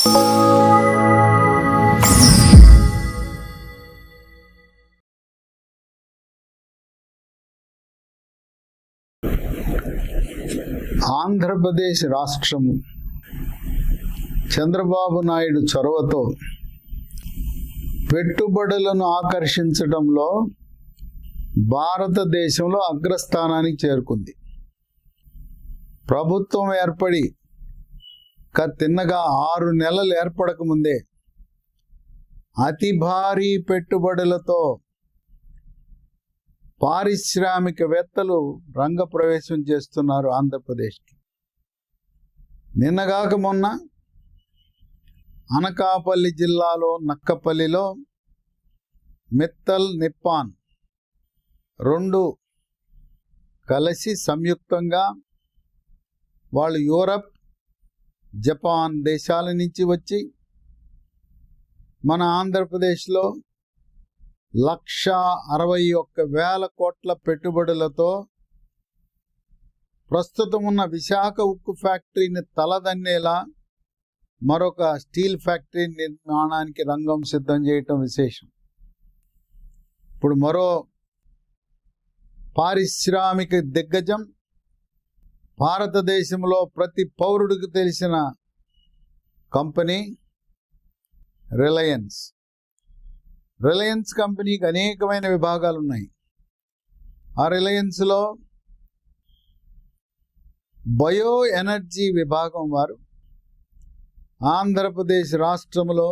ఆంధ్రప్రదేశ్ రాష్ట్రము. చంద్రబాబు నాయుడు చొరవతో పెట్టుబడులను ఆకర్షించడంలో భారతదేశంలో అగ్రస్థానానికి చేరుకుంది. ప్రభుత్వం ఏర్పడి తిన్నగా ఆరు నెలలు ఏర్పడక ముందే అతి భారీ పెట్టుబడులతో పారిశ్రామికవేత్తలు రంగప్రవేశం చేస్తున్నారు ఆంధ్రప్రదేశ్కి. నిన్నగాక మొన్న అనకాపల్లి జిల్లాలో నక్కపల్లిలో మిత్తల్ నిప్పాన్ రెండు కలిసి సంయుక్తంగా వాళ్ళు యూరప్ జపాన్ దేశాల నుంచి వచ్చి మన ఆంధ్రప్రదేశ్లో లక్ష అరవై ఒక్క వేల కోట్ల పెట్టుబడులతో ప్రస్తుతం ఉన్న విశాఖ ఉక్కు ఫ్యాక్టరీని తలదన్నేలా మరొక స్టీల్ ఫ్యాక్టరీ నిర్మాణానికి రంగం సిద్ధం చేయటం విశేషం. ఇప్పుడు మరో పారిశ్రామిక దిగ్గజం భారతదేశంలో ప్రతి పౌరుడికి తెలిసిన కంపెనీ రిలయన్స్. రిలయన్స్ కంపెనీకి అనేకమైన విభాగాలు ఉన్నాయి ఆ రిలయన్స్లో బయో ఎనర్జీ విభాగం వారు ఆంధ్రప్రదేశ్ రాష్ట్రంలో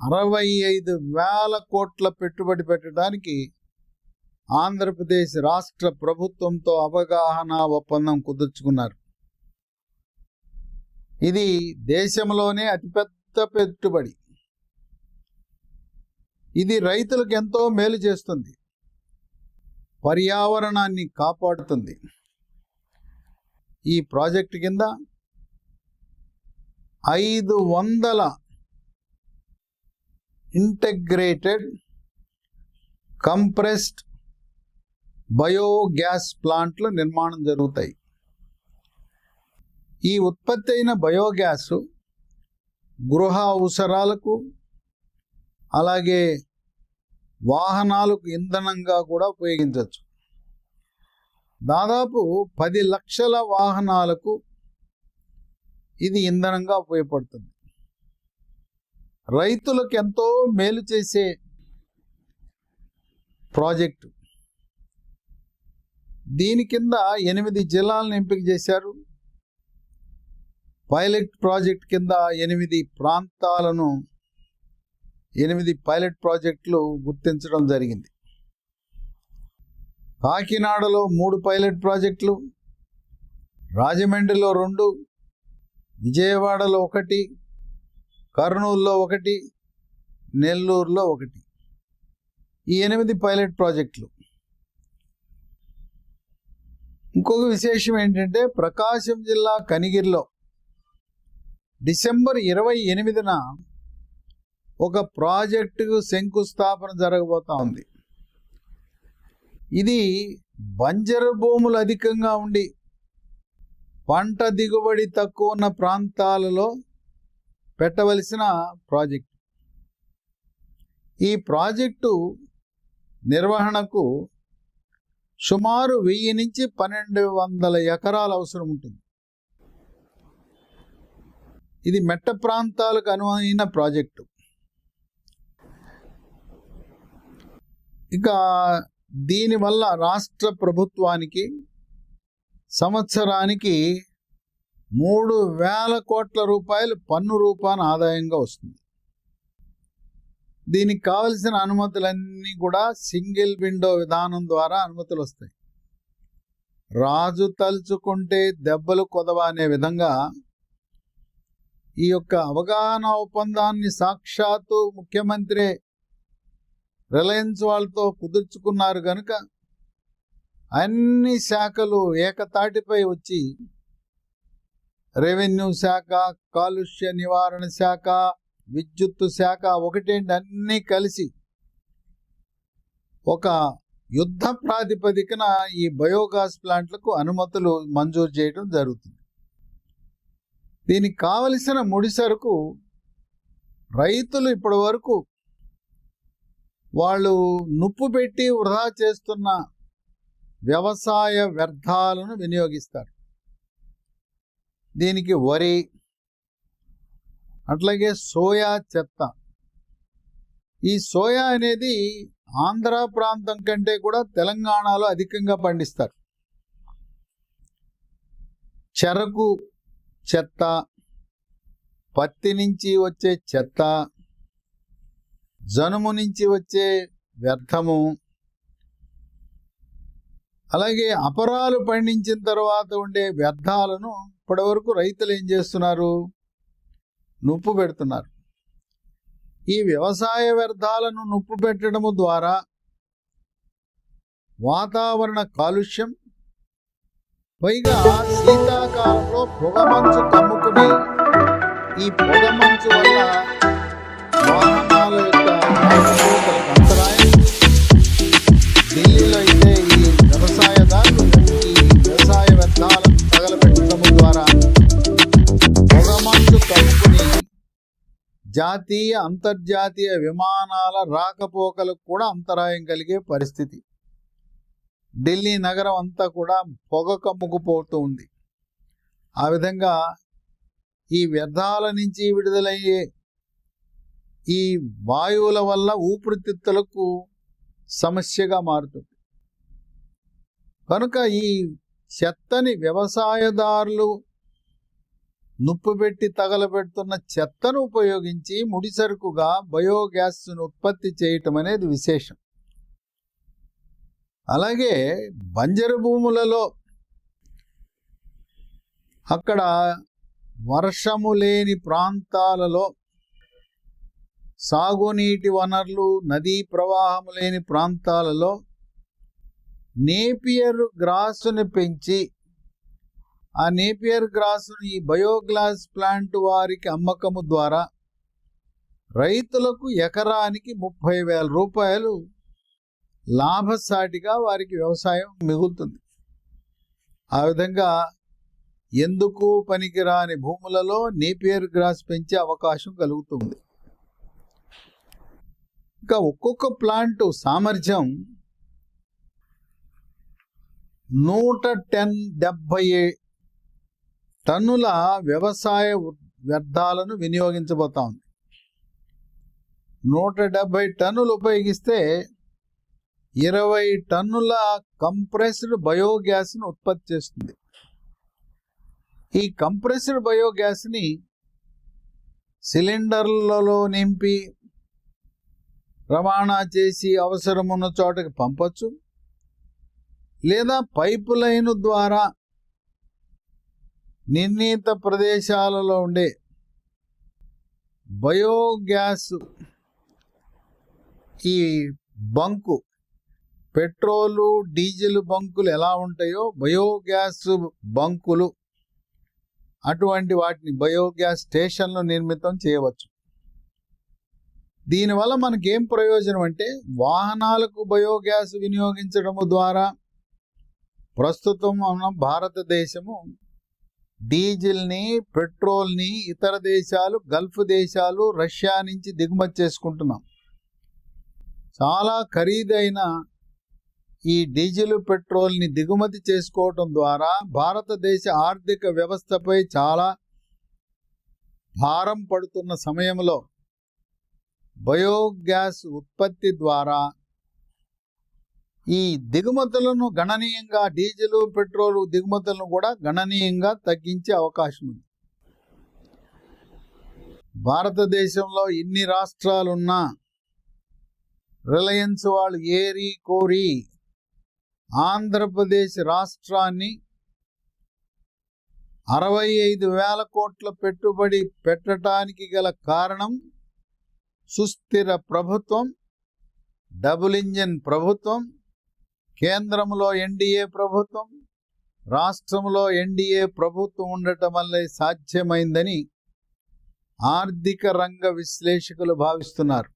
అరవై ఐదు వేల కోట్ల పెట్టుబడి పెట్టడానికి ఆంధ్రప్రదేశ్ రాష్ట్ర ప్రభుత్వంతో అవగాహన ఒప్పందం కుదుర్చుకున్నారు. ఇది దేశంలోనే అతిపెద్ద పెట్టుబడి. ఇది రైతులకు ఎంతో మేలు చేస్తుంది. పర్యావరణాన్ని కాపాడుతుంది. ఈ ప్రాజెక్టు కింద ఐదు వందల ఇంటగ్రేటెడ్ కంప్రెస్డ్ బయోగ్యాస్ ప్లాంట్లు నిర్మాణం జరుగుతాయి. ఈ ఉత్పత్తి అయిన బయోగ్యాస్ గృహ అవసరాలకు అలాగే వాహనాలకు ఇంధనంగా కూడా ఉపయోగించవచ్చు. దాదాపు పది లక్షల వాహనాలకు ఇది ఇంధనంగా ఉపయోగపడుతుంది. రైతులకు ఎంతో మేలు చేసే ప్రాజెక్టు. దీని కింద ఎనిమిది జిల్లాలను ఎంపిక చేశారు. పైలట్ ప్రాజెక్ట్ కింద ఎనిమిది ప్రాంతాలను ఎనిమిది పైలట్ ప్రాజెక్టులు గుర్తించడం జరిగింది. కాకినాడలో మూడు పైలట్ ప్రాజెక్టులు రాజమండ్రిలో రెండు విజయవాడలో ఒకటి కర్నూలులో ఒకటి నెల్లూరులో ఒకటి. ఈ ఎనిమిది పైలట్ ప్రాజెక్టులు ఇంకొక విశేషం ఏంటంటే ప్రకాశం జిల్లా కనిగిరిలో డిసెంబర్ ఇరవై ఎనిమిదిన ఒక ప్రాజెక్టుకు శంకుస్థాపన జరగబోతా ఉంది. ఇది బంజరు భూములు అధికంగా ఉండి పంట దిగుబడి తక్కువ ఉన్న ప్రాంతాలలో పెట్టవలసిన ప్రాజెక్టు. ఈ ప్రాజెక్టు నిర్వహణకు సుమారు వెయ్యి నుంచి పన్నెండు వందల ఎకరాలు అవసరం ఉంటుంది. ఇది మెట్ట ప్రాంతాలకు అనువైన ప్రాజెక్టు. ఇక దీనివల్ల రాష్ట్ర ప్రభుత్వానికి సంవత్సరానికి మూడు వేల కోట్ల రూపాయలు పన్ను రూపాన ఆదాయంగా వస్తుంది. దీనికి కావలసిన అనుమతులన్నీ కూడా సింగిల్ విండో విధానం ద్వారా అనుమతులు వస్తాయి రాజు తలుచుకుంటే దెబ్బలు కొదవ అనే విధంగా ఈ యొక్క అవగాహన ఒప్పందాన్ని సాక్షాత్తు ముఖ్యమంత్రి రిలయన్స్ వాళ్ళతో కుదుర్చుకున్నారు కనుక అన్ని శాఖలు ఏకతాటిపై వచ్చి రెవెన్యూ శాఖ కాలుష్య నివారణ శాఖ విద్యుత్తు శాఖ ఒకటేంటి? అన్నీ కలిసి ఒక యుద్ధ ప్రాతిపదికన ఈ బయోగ్యాస్ ప్లాంట్లకు అనుమతులు మంజూరు చేయడం జరుగుతుంది. దీనికి కావలసిన ముడి సరుకు రైతులు ఇప్పటి వరకు వాళ్ళు నుప్పు పెట్టి వృధా చేస్తున్న వ్యవసాయ వ్యర్థాలను వినియోగిస్తారు. దీనికి వరి అట్లాగే సోయా చెత్త. ఈ సోయా అనేది ఆంధ్ర ప్రాంతం కంటే కూడా తెలంగాణలో అధికంగా పండిస్తారు. చెరకు చెత్త పత్తి నుంచి వచ్చే చెత్త జనుము నుంచి వచ్చే వ్యర్థము అలాగే అపరాలు పండించిన తర్వాత ఉండే వ్యర్థాలను ఇప్పటివరకు రైతులు ఏం చేస్తున్నారు? నుప్పు పెడుతున్నారు. ఈ వ్యవసాయ వ్యర్థాలను నుప్పు పెట్టడము ద్వారా వాతావరణ కాలుష్యం పైగా శీతాకాలంలో పొగమంచు కమ్ముకుని ఈ పొగమంచు వల్ల వాహనాల యొక్క జాతీయ అంతర్జాతీయ విమానాల రాకపోకలకు కూడా అంతరాయం కలిగే పరిస్థితి. ఢిల్లీ నగరం అంతా కూడా పొగ కమ్ముకుపోతూ ఉంది. ఆ విధంగా ఈ వ్యర్థాల నుంచి విడుదలయ్యే ఈ వాయువుల వల్ల ఊపిరితిత్తులకు సమస్యగా మారుతుంది. కనుక ఈ చెత్తని వ్యవసాయదారులు నుప్పు పెట్టి తగలబెడుతున్న చెత్తను ఉపయోగించి ముడిసరుకుగా బయోగ్యాస్ను ఉత్పత్తి చేయటం అనేది విశేషం. అలాగే బంజరు భూములలో అక్కడ వర్షము లేని ప్రాంతాలలో సాగునీటి వనరులు నదీ ప్రవాహము లేని ప్రాంతాలలో నేపియర్ గ్రాసుని పెంచి ఆ నేపియర్ గ్రాసును ఈ బయోగ్లాస్ ప్లాంట్ వారికి అమ్మకము ద్వారా రైతులకు ఎకరానికి ముప్పై వేల రూపాయలు లాభసాటిగా వారికి వ్యవసాయం మిగులుతుంది. ఆ విధంగా ఎందుకు పనికిరాని భూములలో నేపియర్ గ్రాస్ పెంచే అవకాశం కలుగుతుంది. ఇంకా ఒక్కొక్క ప్లాంట్ సామర్థ్యం నూట టెన్ డెబ్బై టన్నుల వ్యవసాయ వ్యర్థాలను వినియోగించబోతా. ఉంది నూట డెబ్బై టన్నులు ఉపయోగిస్తే ఇరవై టన్నుల కంప్రెస్డ్ బయోగ్యాస్ను ఉత్పత్తి చేస్తుంది. ఈ కంప్రెస్డ్ బయోగ్యాస్ని సిలిండర్లలో నింపి రవాణా చేసి అవసరమున్న చోటకి పంపచ్చు. లేదా పైపు లైన్ ద్వారా నిర్ణీత ప్రదేశాలలో ఉండే బయోగ్యాస్ ఈ బంకు పెట్రోలు డీజిల్ బంకులు ఎలా ఉంటాయో బయోగ్యాస్ బంకులు అటువంటి వాటిని బయోగ్యాస్ స్టేషన్లు నిర్మితం చేయవచ్చు. దీనివల్ల మనకి ఏం ప్రయోజనం అంటే వాహనాలకు బయోగ్యాస్ వినియోగించడము ద్వారా ప్రస్తుతం మన భారతదేశము డీజిల్ని పెట్రోల్ని ఇతర దేశాలు గల్ఫ్ దేశాలు రష్యా నుంచి దిగుమతి చేసుకుంటున్నాం. చాలా ఖరీదైన ఈ డీజిల్ పెట్రోల్ని దిగుమతి చేసుకోవటం ద్వారా భారతదేశ ఆర్థిక వ్యవస్థపై చాలా భారం పడుతున్న సమయంలో బయోగ్యాస్ ఉత్పత్తి ద్వారా ఈ దిగుమతులను గణనీయంగా డీజిల్ పెట్రోల్ దిగుమతులను కూడా గణనీయంగా తగ్గించే అవకాశం ఉంది. భారతదేశంలో ఇన్ని రాష్ట్రాలున్నా రిలయన్స్ వాళ్ళు ఏరి కోరి ఆంధ్రప్రదేశ్ రాష్ట్రాన్ని అరవై ఐదు వేల కోట్ల పెట్టుబడి పెట్టడానికి గల కారణం సుస్థిర ప్రభుత్వం డబుల్ ఇంజన్ ప్రభుత్వం కేంద్రంలో ఎన్డీఏ ప్రభుత్వం రాష్ట్రంలో ఎన్డీఏ ప్రభుత్వం ఉండటం వల్లే సాధ్యమైందని ఆర్థిక రంగ విశ్లేషకులు భావిస్తున్నారు.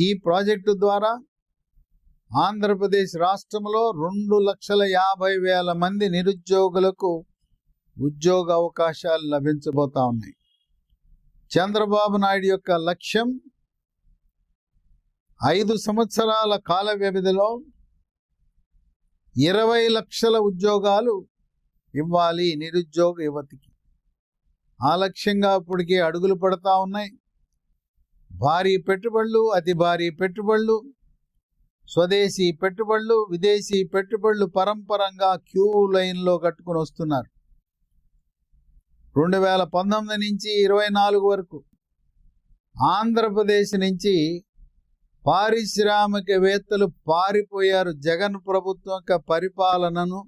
ఈ ప్రాజెక్టు ద్వారా ఆంధ్రప్రదేశ్ రాష్ట్రంలో రెండు లక్షల యాభై వేల మంది నిరుద్యోగులకు ఉద్యోగ అవకాశాలు లభించబోతా ఉన్నాయి. చంద్రబాబు నాయుడు యొక్క లక్ష్యం ఐదు సంవత్సరాల కాల వ్యవధిలో ఇరవై లక్షల ఉద్యోగాలు ఇవ్వాలి నిరుద్యోగ యువతికి. ఆ లక్ష్యంగా ఇప్పటికే అడుగులు పడతా ఉన్నాయి. భారీ పెట్టుబడులు అతి భారీ పెట్టుబడులు స్వదేశీ పెట్టుబడులు విదేశీ పెట్టుబడులు పరంపరంగా క్యూ లైన్లో కట్టుకుని వస్తున్నారు. రెండు వేల పంతొమ్మిది నుంచి ఇరవై నాలుగు వరకు ఆంధ్రప్రదేశ్ నుంచి పారిశ్రామికవేత్తలు పారిపోయారు. జగన్ ప్రభుత్వం యొక్క పరిపాలనను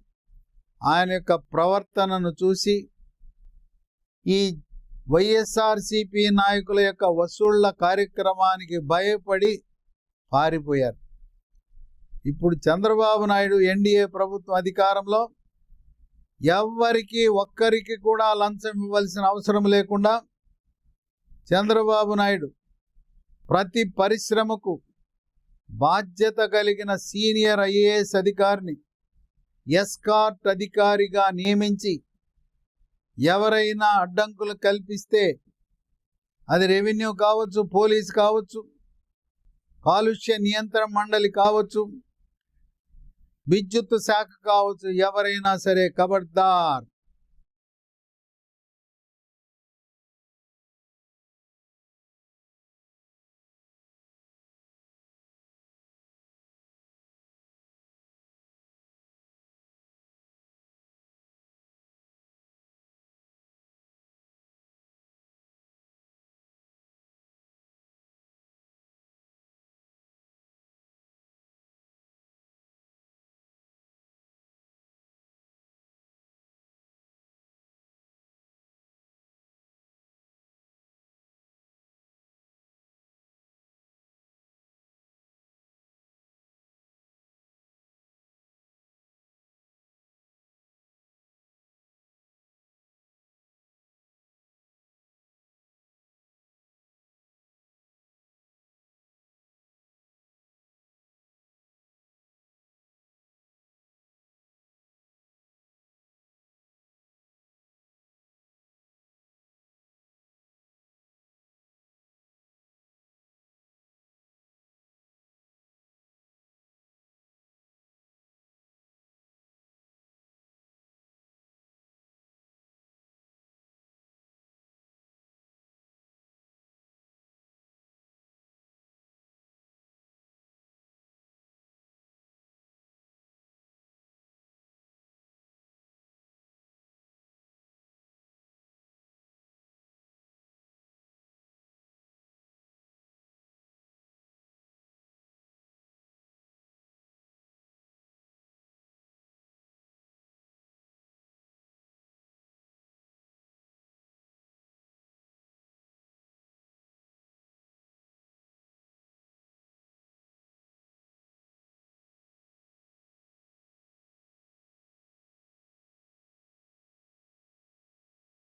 ఆయన యొక్క ప్రవర్తనను చూసి ఈ వైఎస్ఆర్సిపి నాయకుల యొక్క వసూళ్ళ కార్యక్రమానికి భయపడి పారిపోయారు. ఇప్పుడు చంద్రబాబు నాయుడు ఎన్డీఏ ప్రభుత్వం అధికారంలో ఎవ్వరికి ఒక్కరికి కూడా లంచం ఇవ్వాల్సిన అవసరం లేకుండా చంద్రబాబు నాయుడు ప్రతి పరిశ్రమకు బాధ్యత కలిగిన సీనియర్ ఐఏఎస్ అధికారిని ఎస్కార్ట్ అధికారిగా నియమించి ఎవరైనా అడ్డంకులు కల్పిస్తే అది రెవెన్యూ కావచ్చు పోలీస్ కావచ్చు కాలుష్య నియంత్రణ మండలి కావచ్చు విద్యుత్ శాఖ కావచ్చు ఎవరైనా సరే కబడ్దార్.